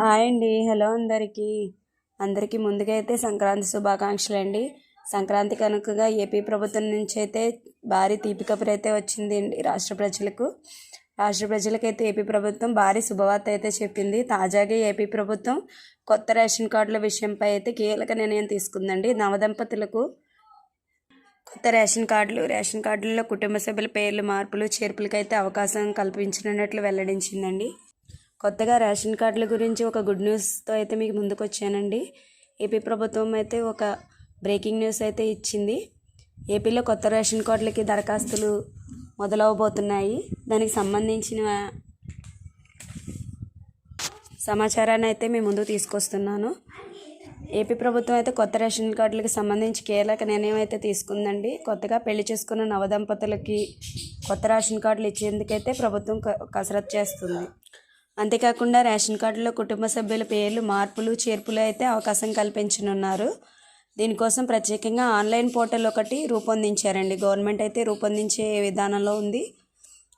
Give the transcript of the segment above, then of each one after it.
Hi అండి. Hello అందరికీ. అందరికీ ముందుగా అయితే సంక్రాంతి శుభాకాంక్షలు అండి సంక్రాంతి కనుకగా ఏపీ ప్రభుత్వం నుంచి అయితే భారీ తీపి కబురు అయితే వచ్చింది అండి రాష్ట్ర ప్రజలకు. రాష్ట్ర ప్రజలకైతే ఏపీ ప్రభుత్వం భారీ శుభవార్త అయితే చెప్పింది. తాజాగా ఏపీ ప్రభుత్వం కొత్త రేషన్ కార్డుల విషయంపై అయితే కీలక నిర్ణయం తీసుకుందండి. నవదంపతులకు కొత్త రేషన్ కార్డులు రేషన్ కార్డుల్లో కుటుంబ సభ్యుల పేర్లు మార్పులు చేర్పులకైతే అవకాశం కల్పించనున్నట్లు వెల్లడించిందండి. కొత్తగా రేషన్ కార్డుల గురించి ఒక గుడ్ న్యూస్తో అయితే మీకు ముందుకు వచ్చానండి ఏపీ ప్రభుత్వం అయితే ఒక బ్రేకింగ్ న్యూస్ అయితే ఇచ్చింది. ఏపీలో కొత్త రేషన్ కార్డులకి దరఖాస్తులు మొదలవబోతున్నాయి. దానికి సంబంధించిన సమాచారాన్ని అయితే మీ ముందుకు తీసుకొస్తున్నాను. ఏపీ ప్రభుత్వం అయితే కొత్త రేషన్ కార్డులకు సంబంధించి కీలక నిర్ణయం అయితే తీసుకుందండి. కొత్తగా పెళ్ళి చేసుకున్న నవదంపతులకి కొత్త రేషన్ కార్డులు ఇచ్చేందుకైతే ప్రభుత్వం క- కసరత్తు చేస్తుంది. అంతేకాకుండా రేషన్ కార్డులో కుటుంబ సభ్యుల పేర్లు మార్పులు చేర్పులు అయితే అవకాశం కల్పించనున్నారు. దీనికోసం ప్రత్యేకంగా ఆన్లైన్ పోర్టల్ ఒకటి రూపొందించారండి. గవర్నమెంట్ అయితే రూపొందించే విధానంలో ఉంది.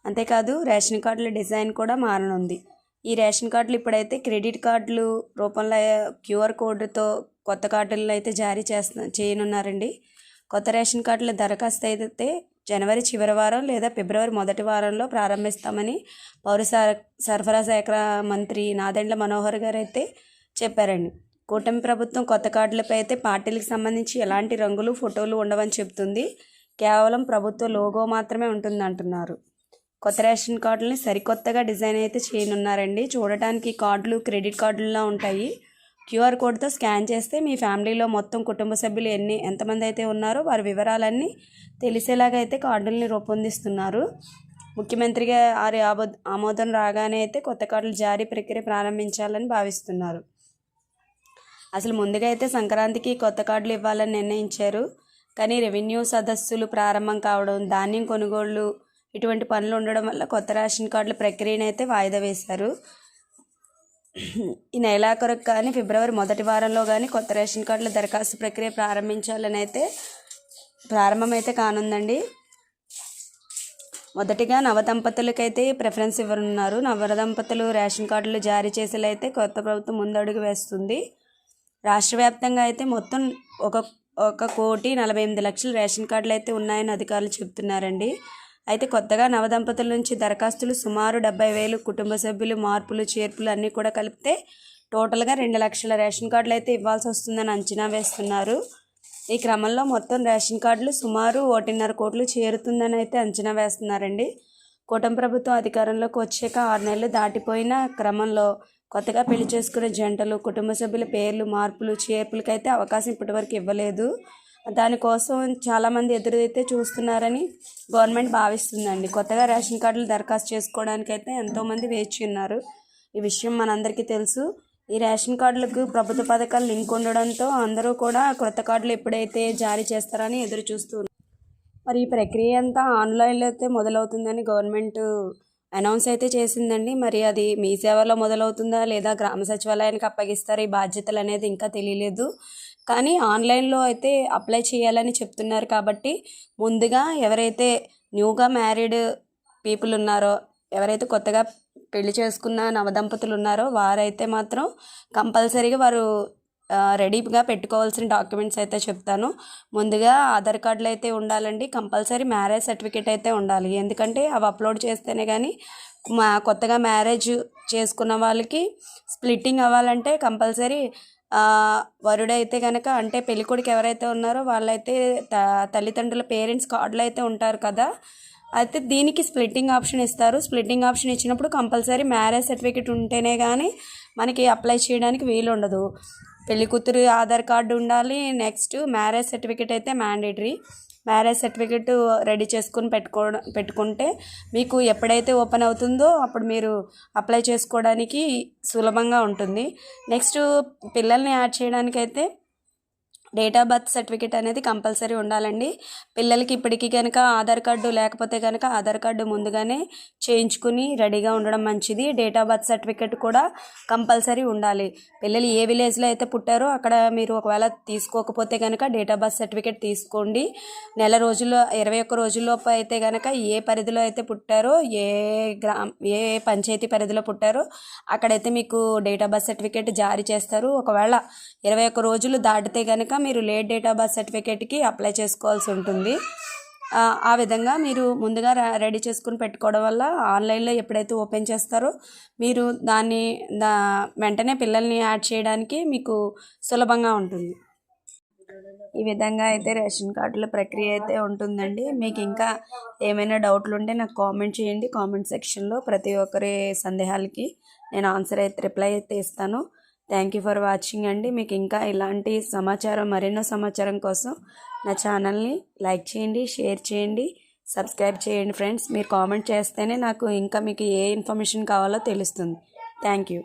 అంతేకాదు రేషన్ కార్డుల డిజైన్ కూడా మారనుంది. ఈ రేషన్ కార్డులు ఇప్పుడైతే క్రెడిట్ కార్డులు రూపంలో క్యూఆర్ కోడ్తో కొత్త కార్డులను అయితే జారీ చేస్తున్న చేయనున్నారండి. కొత్త రేషన్ కార్డుల దరఖాస్తు అయితే జనవరి చివరి వారం లేదా ఫిబ్రవరి మొదటి వారంలో ప్రారంభిస్తామని పౌర సరఫరా శాఖ మంత్రి నాదెండ్ల మనోహర్ గారు అయితే చెప్పారండి. కూటమి ప్రభుత్వం కొత్త కార్డులపై అయితే పార్టీలకు సంబంధించి ఎలాంటి రంగులు ఫోటోలు ఉండవని చెబుతుంది. కేవలం ప్రభుత్వ లోగో మాత్రమే ఉంటుంది అంటున్నారు కొత్త రేషన్ కార్డులని సరికొత్తగా డిజైన్ అయితే చేయనున్నారండి. చూడటానికి కార్డులు క్రెడిట్ కార్డులా ఉంటాయి. క్యూఆర్ కోడ్తో స్కాన్ చేస్తే మీ ఫ్యామిలీలో మొత్తం కుటుంబ సభ్యులు ఎన్ని ఎంతమంది అయితే ఉన్నారో వారి వివరాలన్నీ తెలిసేలాగా అయితే కార్డుల్ని రూపొందిస్తున్నారు. ముఖ్యమంత్రిగా వారి ఆమో ఆమోదం రాగానే అయితే కొత్త కార్డుల జారీ ప్రక్రియ ప్రారంభించాలని భావిస్తున్నారు. అసలు ముందుగా అయితే సంక్రాంతికి కొత్త కార్డులు ఇవ్వాలని నిర్ణయించారు. కానీ రెవెన్యూ సదస్సులు ప్రారంభం కావడం ధాన్యం కొనుగోళ్ళు ఇటువంటి పనులు ఉండడం వల్ల కొత్త రేషన్ కార్డుల ప్రక్రియను అయితే వాయిదా వేశారు. ఈ నెలాఖరుకు కానీ ఫిబ్రవరి మొదటి వారంలో కానీ కొత్త రేషన్ కార్డుల దరఖాస్తు ప్రక్రియ ప్రారంభించాలని అయితే ప్రారంభమైతే కానుందండి. మొదటిగా నవదంపతులకైతే ప్రిఫరెన్స్ ఇవ్వనున్నారు. నవదంపతులు రేషన్ కార్డులు జారీ చేసేలైతే కొత్త ప్రభుత్వం ముందడుగు వేస్తుంది. రాష్ట్ర వ్యాప్తంగా అయితే మొత్తం ఒక ఒక కోటి నలభై ఎనిమిది లక్షల రేషన్ కార్డులు అయితే ఉన్నాయని అధికారులు చెప్తున్నారండి. అయితే కొత్తగా నవదంపతుల నుంచి దరఖాస్తులు సుమారు డెబ్బై వేలు కుటుంబ సభ్యులు మార్పులు చేర్పులు అన్నీ కూడా కలిపితే టోటల్గా రెండు లక్షల రేషన్ కార్డులు అయితే ఇవ్వాల్సి వస్తుందని అంచనా వేస్తున్నారు. ఈ క్రమంలో మొత్తం రేషన్ కార్డులు సుమారు ఒకటిన్నర కోట్లు చేరుతుందని అయితే అంచనా వేస్తున్నారండి. కూటమి ప్రభుత్వం అధికారంలోకి వచ్చాక ఆరు నెలలు దాటిపోయిన క్రమంలో కొత్తగా పెళ్ళి చేసుకునే జంటలు కుటుంబ సభ్యుల పేర్లు మార్పులు చేర్పులకైతే అవకాశం ఇప్పటివరకు ఇవ్వలేదు. దానికోసం చాలామంది ఎదురైతే చూస్తున్నారని గవర్నమెంట్ భావిస్తుందండి. కొత్తగా రేషన్ కార్డులు దరఖాస్తు చేసుకోవడానికైతే ఎంతోమంది వేచి ఉన్నారు. ఈ విషయం మనందరికీ తెలుసు. ఈ రేషన్ కార్డులకు ప్రభుత్వ పథకాలు లింక్ ఉండడంతో అందరూ కూడా కొత్త కార్డులు ఎప్పుడైతే జారీ చేస్తారని ఎదురు చూస్తున్నారు మరి ఈ ప్రక్రియ అంతా ఆన్లైన్లో అయితే మొదలవుతుందని గవర్నమెంట్ అనౌన్స్ అయితే చేసిందండి. మరి అది మీ సేవలో మొదలవుతుందా లేదా గ్రామ సచివాలయానికి అప్పగిస్తారు ఈ బాధ్యతలు అనేది ఇంకా తెలియలేదు. కానీ ఆన్లైన్లో అయితే అప్లై చేయాలని చెప్తున్నారు కాబట్టి ముందుగా ఎవరైతే న్యూగా మ్యారీడ్ పీపుల్ ఉన్నారో ఎవరైతే కొత్తగా పెళ్ళి చేసుకున్న నవదంపతులు ఉన్నారో వారైతే మాత్రం కంపల్సరీగా వారు రెడీగా పెట్టుకోవాల్సిన డాక్యుమెంట్స్ అయితే చెప్తాను. ముందుగా ఆధార్ కార్డులు అయితే ఉండాలండి. కంపల్సరీ మ్యారేజ్ సర్టిఫికేట్ అయితే ఉండాలి. ఎందుకంటే అవి అప్లోడ్ చేస్తేనే కానీ మా కొత్తగా మ్యారేజ్ చేసుకున్న వాళ్ళకి స్ప్లిట్టింగ్ అవ్వాలంటే కంపల్సరీ వరుడైతే కనుక అంటే పెళ్ళికొడుకు ఎవరైతే ఉన్నారో వాళ్ళైతే త తల్లిదండ్రుల పేరెంట్స్ కార్డులు అయితే ఉంటారు కదా. అయితే దీనికి స్ప్లిట్టింగ్ ఆప్షన్ ఇస్తారు. స్ప్లిట్టింగ్ ఆప్షన్ ఇచ్చినప్పుడు కంపల్సరీ మ్యారేజ్ సర్టిఫికేట్ ఉంటేనే కానీ మనకి అప్లై చేయడానికి వీలు ఉండదు పెళ్ళి కూతురు ఆధార్ కార్డు ఉండాలి. నెక్స్ట్ మ్యారేజ్ సర్టిఫికేట్ అయితే మ్యాండేటరీ. మ్యారేజ్ సర్టిఫికేట్ రెడీ చేసుకుని పెట్టుకో పెట్టుకుంటే మీకు ఎప్పుడైతే ఓపెన్ అవుతుందో అప్పుడు మీరు అప్లై చేసుకోవడానికి సులభంగా ఉంటుంది. నెక్స్ట్ పిల్లల్ని యాడ్ చేయడానికైతే డేట్ ఆఫ్ బర్త్ సర్టిఫికేట్ అనేది కంపల్సరీ ఉండాలండి. పిల్లలకి ఇప్పటికీ కనుక ఆధార్ కార్డు లేకపోతే కనుక ఆధార్ కార్డు ముందుగానే చేయించుకుని రెడీగా ఉండడం మంచిది. డేట్ ఆఫ్ బర్త్ సర్టిఫికేట్ కూడా కంపల్సరీ ఉండాలి. పిల్లలు ఏ విలేజ్లో అయితే పుట్టారో అక్కడ మీరు ఒకవేళ తీసుకోకపోతే కనుక డేట్ ఆఫ్ బర్త్ సర్టిఫికేట్ తీసుకోండి. నెల రోజుల్లో ఇరవై ఒక్క రోజుల్లోపు అయితే కనుక ఏ పరిధిలో అయితే పుట్టారో ఏ గ్రామ ఏ పంచాయతీ పరిధిలో పుట్టారో అక్కడైతే మీకు డేట్ ఆఫ్ బర్త్ సర్టిఫికేట్ జారీ చేస్తారు. ఒకవేళ ఇరవై ఒక్క రోజులు దాటితే కనుక మీరు లేట్ డేట్ ఆఫ్ బర్త్ సర్టిఫికేట్కి అప్లై చేసుకోవాల్సి ఉంటుంది. ఆ, విధంగా మీరు ముందుగా రెడీ చేసుకుని పెట్టుకోవడం వల్ల ఆన్లైన్లో ఎప్పుడైతే ఓపెన్ చేస్తారో మీరు దాన్ని దా వెంటనే పిల్లల్ని యాడ్ చేయడానికి మీకు సులభంగా ఉంటుంది. ఈ విధంగా అయితే రేషన్ కార్డుల ప్రక్రియ అయితే ఉంటుందండి. మీకు ఇంకా ఏమైనా డౌట్లు ఉంటే నాకు కామెంట్ చేయండి. కామెంట్ సెక్షన్లో ప్రతి ఒక్కరి సందేహాలకి నేను ఆన్సర్ అయితే రిప్లై అయితే ఇస్తాను. థ్యాంక్ యూ ఫర్ వాచింగ్ అండి. మీకు ఇంకా ఇలాంటి సమాచారం మరెన్నో సమాచారం కోసం నా ఛానల్ని లైక్ చేయండి షేర్ చేయండి సబ్స్క్రైబ్ చేయండి ఫ్రెండ్స్. మీరు కామెంట్ చేస్తేనే నాకు ఇంకా మీకు ఏ ఇన్ఫర్మేషన్ కావాలో తెలుస్తుంది. Thank you